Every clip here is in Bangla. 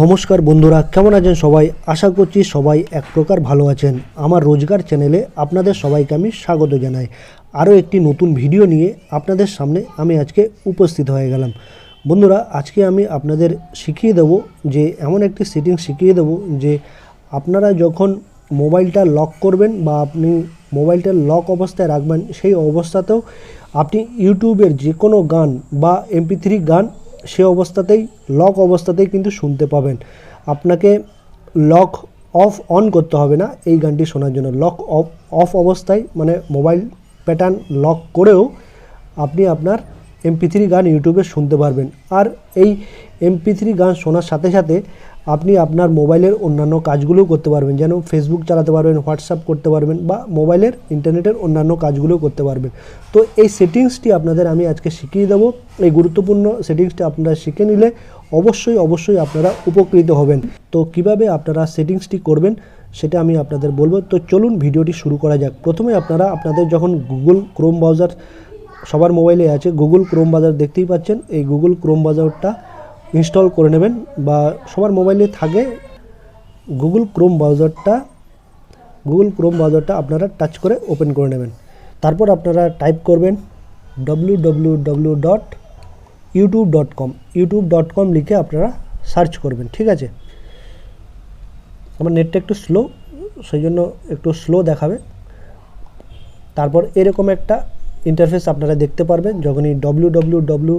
নমস্কার বন্ধুরা, কেমন আছেন সবাই? আশা করছি সবাই এক প্রকার ভালো আছেন। আমার রোজগার চ্যানেলে আপনাদের সবাইকে আমি স্বাগত জানাই। আরও একটি নতুন ভিডিও নিয়ে আপনাদের সামনে আমি আজকে উপস্থিত হয়ে গেলাম। বন্ধুরা, আজকে আমি আপনাদের শিখিয়ে দেব যে, এমন একটি সেটিং শিখিয়ে দেব যে, আপনারা যখন মোবাইলটা লক করবেন বা আপনি মোবাইলটা লক অবস্থায় রাখবেন, সেই অবস্থাতেও আপনি ইউটিউবের যে কোনো গান বা এমপি থ্রি গান সে অবস্থাতেই লক অবস্থাতেই কিন্তু শুনতে পাবেন। আপনাকে লক অফ অন করতে হবে না, এই গানটি শোনার জন্য। লক অফ অফ অবস্থায় মানে মোবাইল প্যাটার্ন লক করেও আপনি আপনার এমপি থ্রি গান ইউটিউবে শুনতে পারবেন। আর এই এমপি থ্রি গান শোনার সাথে সাথে আপনি আপনার মোবাইলের অন্যান্য কাজগুলোও করতে পারবেন। যেন ফেসবুক চালাতে পারবেন হোয়াটসঅ্যাপ করতে পারবেন বা মোবাইলের, ইন্টারনেটের অন্যান্য কাজগুলোও করতে পারবেন। তো এই সেটিংসটি আপনাদের আমি আজকে শিখিয়ে দেবো। এই গুরুত্বপূর্ণ সেটিংসটি আপনারা শিখে নিলে অবশ্যই অবশ্যই আপনারা উপকৃত হবেন। তো কীভাবে আপনারা সেটিংসটি করবেন সেটা আমি আপনাদের বলব। তো চলুন ভিডিওটি শুরু করা যাক। প্রথমে আপনারা, আপনাদের যখন গুগল ক্রোম ব্রাউজার সবার মোবাইলে আছে গুগল ক্রোম বাজার দেখতেই পাচ্ছেন। এই গুগল ক্রোম বাজারটা ইনস্টল করে নেবেন বা সবার মোবাইলে থাকে গুগল ক্রোম ব্রাউজারটা, গুগল ক্রোম ব্রাউজারটা আপনারা টাচ করে ওপেন করে নেবেন। তারপর আপনারা টাইপ করবেন W W dot YouTube dot com YouTube dot com লিখে আপনারা সার্চ করবেন, ঠিক আছে? আমার নেটটা একটু স্লো, সেই জন্য একটু স্লো দেখাবে। তারপর এরকম একটা ইন্টারফেস আপনারা দেখতে পারবেন, যখনই W W W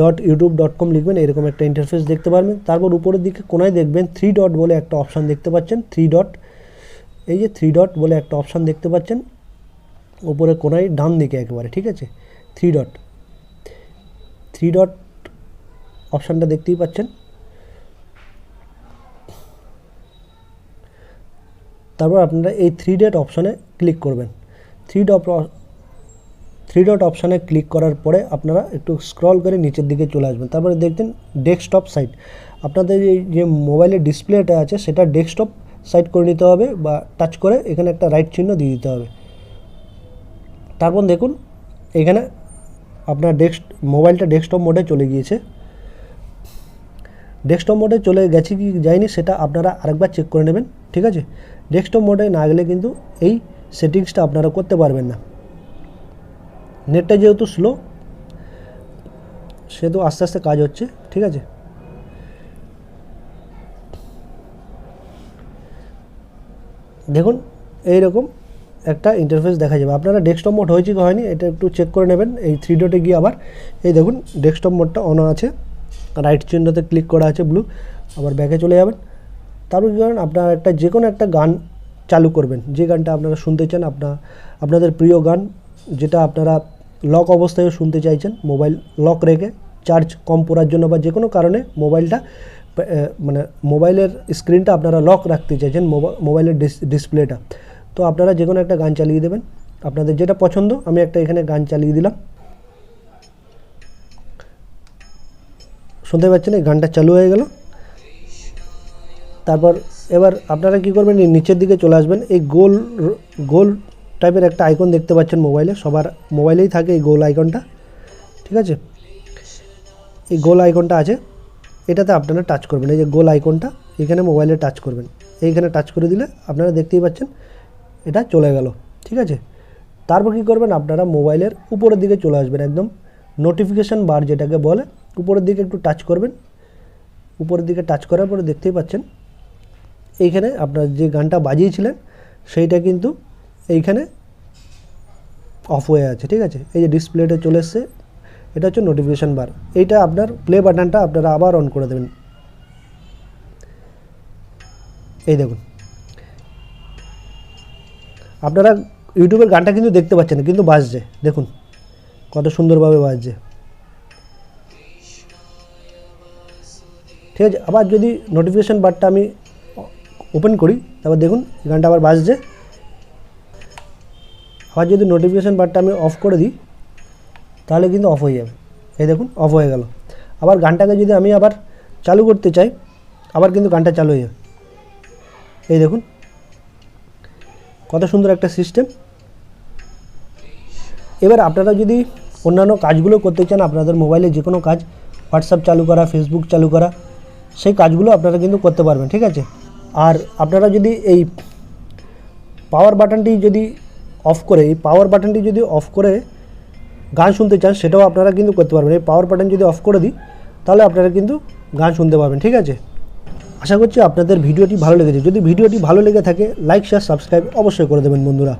dot YouTube dot com লিখবেন, এরকম একটা ইন্টারফেস দেখতে পারবেন। তারপর উপরের দিকে কোনায় দেখবেন থ্রি ডট বলে একটা অপশান দেখতে পাচ্ছেন। থ্রি ডট এই যে থ্রি ডট বলে একটা অপশান দেখতে পাচ্ছেন উপরে কোনায় ডান দিকে একেবারে, ঠিক আছে? থ্রি ডট থ্রি ডট অপশানটা দেখতেই পাচ্ছেন। তারপর আপনারা এই থ্রি ডট অপশানে ক্লিক করবেন। থ্রি ডট থ্রি ডট অপশানে ক্লিক করার পরে আপনারা একটু স্ক্রল করে নিচের দিকে চলে আসবেন। তারপরে দেখবেন ডেস্কটপ সাইট আপনাদের যে মোবাইলের ডিসপ্লেটা আছে, সেটা ডেস্কটপ সাইট করে নিতে হবে বা টাচ করে এখানে একটা রাইট চিহ্ন দিয়ে দিতে হবে। তারপর দেখুন, এখানে আপনার ডেস্ক মোবাইলটা ডেস্কটপ মোডে চলে গিয়েছে। ডেস্কটপ মোডে চলে গেছে কি যায়নি, সেটা আপনারা আরেকবার চেক করে নেবেন, ঠিক আছে? ডেস্কটপ মোডে না গেলে কিন্তু এই সেটিংসটা আপনারা করতে পারবেন না। নেটটা যেহেতু স্লো সেহেতু আস্তে আস্তে কাজ হচ্ছে, ঠিক আছে? দেখুন, এইরকম একটা ইন্টারফেস দেখা যাবে। আপনারা ডেস্কটপ মোড হয়েছে কি হয়নি, এটা একটু চেক করে নেবেন, এই থ্রি ডটে গিয়ে আবার। এই দেখুন ডেস্কটপ মোডটা অন আছে রাইট চিহ্নতে ক্লিক করা আছে ব্লু আবার ব্যাকে চলে যাবেন। তারপর কী করেন, আপনারা একটা যে কোনো একটা গান চালু করবেন। যে গানটা আপনারা শুনতে চান আপনার আপনাদের প্রিয় গান, যেটা আপনারা লক অবস্থায়ও শুনতে চাইছেন মোবাইল লক রেখে চার্জ কম পড়ার জন্য বা যে কোনো কারণে মোবাইলটা মানে মোবাইলের স্ক্রিনটা আপনারা লক রাখতে চাইছেন মোবাইলের ডিসপ্লেটা তো আপনারা যে কোনো একটা গান চালিয়ে দেবেন। আপনাদের যেটা পছন্দ, আমি একটা এখানে গান চালিয়ে দিলাম। শুনতে পাচ্ছেন, এই গানটা চালু হয়ে গেল। তারপর এবার আপনারা কি করবেন নিচের দিকে চলে আসবেন। এই গোল গোল টাইপের একটা আইকন দেখতে পাচ্ছেন মোবাইলে সবার মোবাইলেই থাকে এই গোল আইকনটা ঠিক আছে? এই গোল আইকনটা আছে। এটাতে আপনারা টাচ করবেন। এই যে গোল আইকনটা এখানে মোবাইলে টাচ করবেন। এইখানে টাচ করে দিলে আপনারা দেখতেই পাচ্ছেন, এটা চলে গেল। ঠিক আছে? তারপর কী করবেন? আপনারা মোবাইলের উপরের দিকে চলে আসবেন একদম। নোটিফিকেশান বার যেটাকে বলে, উপরের দিকে একটু টাচ করবেন। উপরের দিকে টাচ করার পরে দেখতেই পাচ্ছেন, এইখানে আপনার যে গানটা বাজিয়েছিলেন, সেইটা কিন্তু এইখানে অফ হয়ে আছে, ঠিক আছে? এই যে ডিসপ্লেটা চলে এসছে, এটা হচ্ছে নোটিফিকেশান বার এইটা আপনার প্লে বাটনটা আপনারা আবার অন করে দেবেন। এই দেখুন। আপনারা ইউটিউবের গানটা কিন্তু দেখতে পাচ্ছেন কিন্তু বাজছে। দেখুন, কত সুন্দরভাবে বাজছে। ঠিক আছে, আবার যদি নোটিফিকেশান বারটা আমি ওপেন করি, তারপর দেখুন গানটা আবার বাজছে। আবার যদি নোটিফিকেশান বারটা আমি অফ করে দিই, তাহলে কিন্তু অফ হয়ে যাবে। এই দেখুন অফ হয়ে গেল। আবার গানটাকে যদি আমি আবার চালু করতে চাই, আবার কিন্তু গানটা চালু হয়ে যাবে। এই দেখুন, কত সুন্দর একটা সিস্টেম এবার আপনারা যদি অন্যান্য কাজগুলো করতে চান, আপনাদের মোবাইলে যে কোনো কাজ হোয়াটসঅ্যাপ চালু করা ফেসবুক চালু করা, সেই কাজগুলো আপনারা কিন্তু করতে পারবেন, ঠিক আছে? আর আপনারা যদি এই পাওয়ার বাটনটি যদি অফ করে, এই পাওয়ার বাটনটি যদি অফ করে গান শুনতে চান, সেটাও আপনারা কিন্তু করতে পারবেন। এই পাওয়ার বাটন যদি অফ করে দিই, তাহলে আপনারা কিন্তু গান শুনতে পারবেন ঠিক আছে? আশা করছি আপনাদের ভিডিওটি ভালো লেগেছে। যদি ভিডিওটি ভালো লেগে থাকে লাইক শেয়ার সাবস্ক্রাইব অবশ্যই করে দেবেন বন্ধুরা।